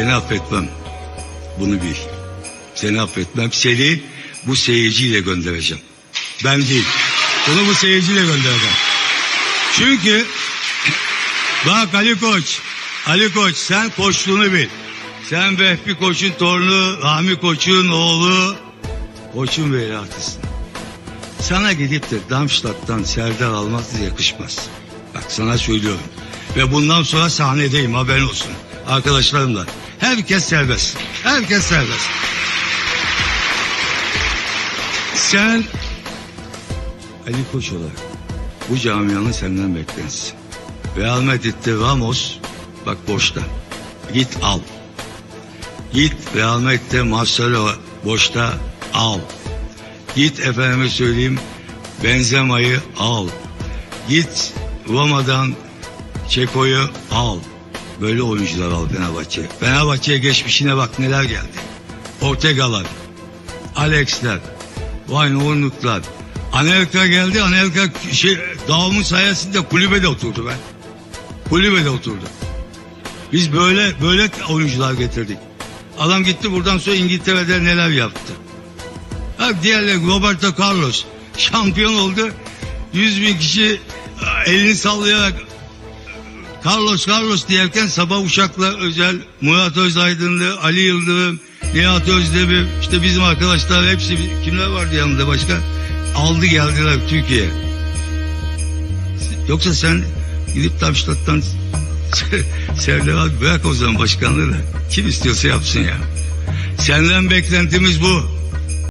Seni affetmem. Bunu bil. Seni affetmem. Seni bu seyirciyle göndereceğim. Ben değil. Bunu bu seyirciyle göndereceğim. Çünkü bak Ali Koç. Ali Koç sen koçluğunu bil. Sen Vehbi Koç'un torunu, Rahmi Koç'un oğlu, Koç'un veliahtısın. Sana gidip de Darmstadt'tan Serdar almaz yakışmaz. Bak sana söylüyorum. Ve bundan sonra sahnedeyim haberin olsun. Arkadaşlarımla. Herkes serbest. Herkes serbest. Sen Ali Koç olarak bu camianın senden beklentisi. Real Madrid'de Ramos bak boşta. Git al. Git Real Madrid'de Marcelo boşta al. Git efendime söyleyeyim Benzema'yı al. Git Roma'dan Çeko'yu al. Böyle oyuncular al Fenerbahçe. Fenerbahçe'ye geçmişine bak neler geldi. Ortega'lar, Alex'ler, Wayne Anelka geldi. Anelka şey, dağımın sayesinde kulübede oturdu ben. Kulübede oturdu. Biz böyle böyle oyuncular getirdik. Adam gitti buradan sonra İngiltere'de neler yaptı. Bak diğerleri Roberto Carlos şampiyon oldu. 100 bin kişi elini sallayarak Carlos Carlos diyerken sabah uçakla özel Murat Özaydınlı, Ali Yıldırım, Nihat Özdemir işte bizim arkadaşlar hepsi kimler vardı yanında başka aldı geldiler Türkiye'ye. Yoksa sen gidip Darmstadt'tan Serdar abi bırak o zaman başkanlığı da kim istiyorsa yapsın ya. Senden beklentimiz bu.